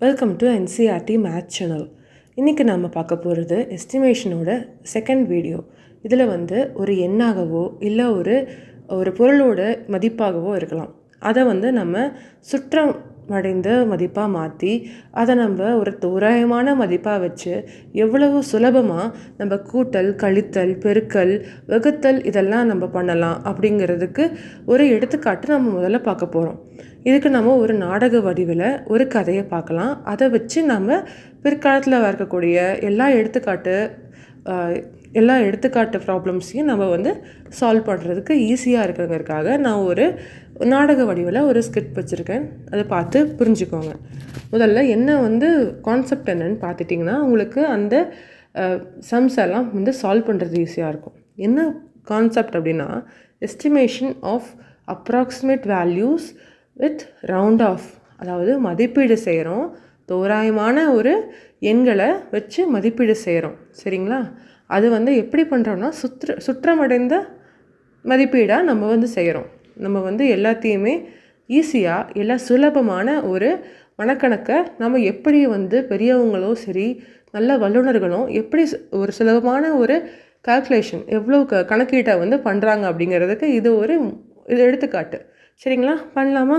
Welcome to NCERT math channel இன்றைக்கி நம்ம பார்க்க போகிறது எஸ்டிமேஷனோட செகண்ட் வீடியோ இதில் வந்து ஒரு எண்ணாகவோ இல்லை ஒரு ஒரு பொருளோட மதிப்பாகவோ இருக்கலாம். அதை வந்து நம்ம சுற்றம் அடைந்த மதிப்பாக மாற்றி அதை நம்ம ஒரு தோராயமான மதிப்பாக வச்சு எவ்வளவு சுலபமாக நம்ம கூட்டல் கழித்தல் பெருக்கல் வகுத்தல் இதெல்லாம் நம்ம பண்ணலாம் அப்படிங்கிறதுக்கு ஒரு எடுத்துக்காட்டு நம்ம முதல்ல பார்க்க போகிறோம் இதுக்கு நம்ம ஒரு நாடக வடிவில் ஒரு கதையை பார்க்கலாம். அதை வச்சு நம்ம பிற்காலத்தில் வரக்கூடிய எல்லா எடுத்துக்காட்டு எல்லா எடுத்துக்காட்டு ப்ராப்ளம்ஸையும் நம்ம வந்து சால்வ் பண்ணுறதுக்கு ஈஸியாக இருக்கிறதுக்காக நான் ஒரு நாடக வடிவில் ஒரு ஸ்கிரிப்ட் வச்சுருக்கேன். அதை பார்த்து புரிஞ்சுக்கோங்க. முதல்ல என்ன வந்து கான்செப்ட் என்னன்னு பார்த்துட்டிங்கன்னா உங்களுக்கு அந்த சம்ஸ் எல்லாம் வந்து சால்வ் பண்ணுறது ஈஸியாக இருக்கும். என்ன கான்செப்ட் அப்படின்னா estimation of approximate values with round off அதாவது மதிப்பீடு செய்கிறோம் தோராயமான ஒரு எண்களை வச்சு மதிப்பீடு செய்கிறோம் சரிங்களா? அது வந்து எப்படி பண்ணுறோம்னா சுற்று சுற்றமடைந்த மதிப்பீடாக நம்ம வந்து செய்கிறோம் நம்ம வந்து எல்லாத்தையுமே ஈஸியாக எல்லா சுலபமான ஒரு மனக்கணக்கை நம்ம எப்படி வந்து பெரியவங்களோ சரி நல்ல வல்லுநர்களும் எப்படி ஒரு சுலபமான ஒரு கால்குலேஷன் எவ்வளோ க கணக்கீட்டை வந்து பண்ணுறாங்க அப்படிங்கிறதுக்கு இது ஒரு இது எடுத்துக்காட்டு. சரிங்களா? பண்ணலாமா?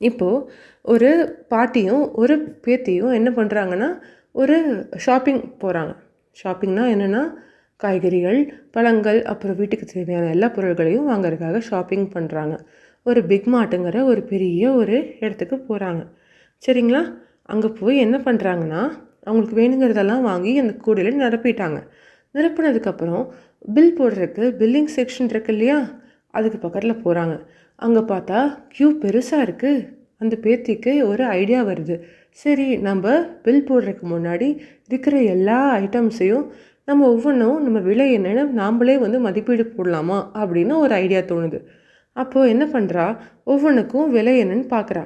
இப்போது ஒரு பாட்டியும் ஒரு பேத்தியும் என்ன பண்ணுறாங்கன்னா ஒரு ஷாப்பிங் போகிறாங்க ஷாப்பிங்னா என்னென்னா காய்கறிகள் பழங்கள் அப்புறம் வீட்டுக்கு தேவையான எல்லா பொருட்களையும் வாங்குறதுக்காக ஷாப்பிங் பண்ணுறாங்க ஒரு பிக் மார்ட்டுங்கிற ஒரு பெரிய ஒரு இடத்துக்கு போகிறாங்க சரிங்களா? அங்கே போய் என்ன பண்ணுறாங்கன்னா அவங்களுக்கு வேணுங்கிறதெல்லாம் வாங்கி அந்த கூடையில் நிரப்பிட்டாங்க. நிரப்பினதுக்கப்புறம் பில் போடுறதுக்கு பில்லிங் செக்ஷன் இருக்கு இல்லையா? அதுக்கு பக்கத்தில் போகிறாங்க அங்கே பார்த்தா க்யூ பெருசாக இருக்குது அந்த பேத்திக்கு ஒரு ஐடியா வருது. சரி நம்ம பில் போடுறதுக்கு முன்னாடி இருக்கிற எல்லா ஐட்டம்ஸையும் நம்ம ஒவ்வொன்றும் நம்ம விலை என்னென்னு நாம்ளே வந்து மதிப்பீடு போடலாமா அப்படின்னு ஒரு ஐடியா தோணுது. அப்போது என்ன பண்ணுறா ஒவ்வொன்றுக்கும் விலை என்னன்னு பார்க்குறா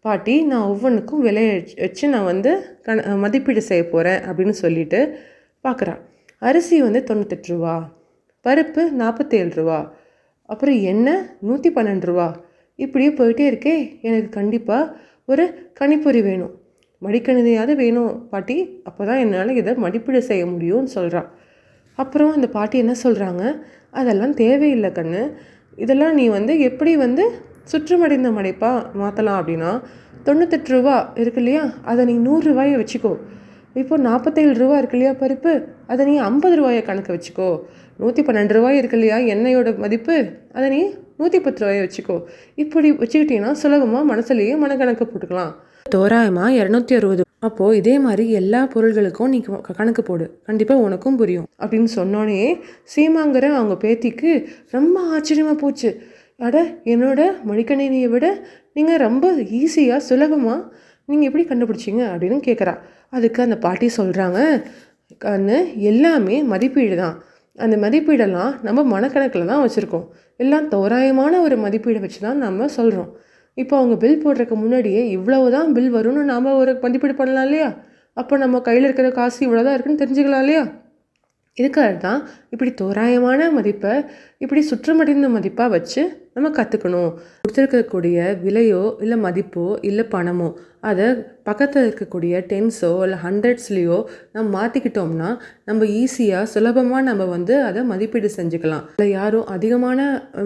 பாட்டி நான் ஒவ்வொன்றுக்கும் விலை வச்சு- வச்சு நான் வந்து கண மதிப்பீடு செய்ய போகிறேன் அப்படின்னு சொல்லிட்டு பார்க்குறா அரிசி வந்து தொண்ணூத்தெட்டு ரூபா. பருப்பு நாற்பத்தேழு ரூபா. அப்புறம் என்ன? நூற்றி பன்னெண்டு ரூபா. இப்படியே போயிட்டே இருக்கே. எனக்கு கண்டிப்பாக ஒரு கணிப்பொறி வேணும். மடிக்கணிதையாவது வேணும். பாட்டி அப்போ தான் என்னால் இதை மதிப்பீடு செய்ய முடியும்னு சொல்கிறான் அப்புறம் அந்த பாட்டி என்ன சொல்கிறாங்க அதெல்லாம் தேவையில்லை கண்ணு. இதெல்லாம் நீ வந்து எப்படி வந்து சுற்றுமடைந்த மடைப்பாக மாற்றலாம் அப்படின்னா தொண்ணூத்தெட்டு ரூபா இருக்கு இல்லையா? அதை நீ நூறுரூவாயை வச்சுக்கோ. இப்போ நாற்பத்தேழு ரூபா இருக்கு இல்லையா பருப்பு? அதை நீ ஐம்பது ரூபாயை கணக்கு வச்சுக்கோ. நூற்றி பன்னெண்டு ரூபாய் இருக்கு இல்லையா எண்ணெயோட மதிப்பு? அதை நீ நூற்றி பத்து ரூபாயை வச்சுக்கோ. இப்படி வச்சுக்கிட்டீங்கன்னா சுலபமாக மனசுலேயே மனக்கணக்கு போட்டுக்கலாம். தோராயமாக இரநூத்தி அறுபது. அப்போது இதே மாதிரி எல்லா பொருள்களுக்கும் நீ கணக்கு போடு. கண்டிப்பாக உனக்கும் புரியும். அப்படின்னு சொன்னோடனே சீமாங்கிற அவங்க பேத்திக்கு ரொம்ப ஆச்சரியமாக போச்சு. அட என்னோட மடிக்கணினியை விட நீங்கள் ரொம்ப ஈஸியாக சுலபமாக நீங்கள் எப்படி கண்டுபிடிச்சிங்க? அப்படின்னு கேட்குறா அதுக்கு அந்த பாட்டி சொல்கிறாங்க கண்ணு எல்லாமே மதிப்பீடு தான். அந்த மதிப்பீடெல்லாம் நம்ம மனக்கணக்கில் தான் வச்சுருக்கோம். எல்லாம் தோராயமான ஒரு மதிப்பீடை வச்சு தான் நம்ம சொல்கிறோம் இப்போ அவங்க பில் போடுறதுக்கு முன்னாடியே இவ்வளவு தான் பில் வரும்னு நாம் ஒரு மதிப்பீடு பண்ணலாம் இல்லையா? அப்போ நம்ம கையில் இருக்கிற காசு இவ்வளோ தான் இருக்குன்னு தெரிஞ்சுக்கலாம் இல்லையா? இதுக்காக தான் இப்படி தோராயமான மதிப்பை இப்படி சுற்றமடைந்த மதிப்பாக வச்சு நம்ம கற்றுக்கணும் கொடுத்துருக்கக்கூடிய விலையோ இல்லை மதிப்போ இல்லை பணமோ அதை பக்கத்தில் இருக்கக்கூடிய டென்ஸோ இல்லை ஹண்ட்ரட்ஸ்லேயோ நம்ம மாற்றிக்கிட்டோம்னா நம்ம ஈஸியாக சுலபமாக நம்ம வந்து அதை மதிப்பீடு செஞ்சுக்கலாம். இல்லை யாரும் அதிகமான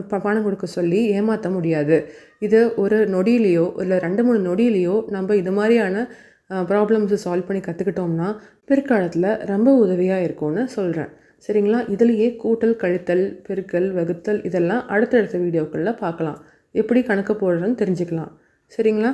ப- பணம் கொடுக்க சொல்லி ஏமாற்ற முடியாது. இது ஒரு நொடியிலையோ இல்லை ரெண்டு மூணு நொடியிலையோ நம்ம இது மாதிரியான ப்ராப்ளம்ஸை சால்வ் பண்ணி கற்றுக்கிட்டோம்னா பிற்காலத்தில் ரொம்ப உதவியாக இருக்கும்னு சொல்கிறேன் சரிங்களா? இதுலேயே கூட்டல் கழித்தல் பெருக்கல் வகுத்தல் இதெல்லாம் அடுத்தடுத்த வீடியோக்களில் பார்க்கலாம். எப்படி கணக்கு போடுறதுன்னு தெரிஞ்சுக்கலாம். சரிங்களா?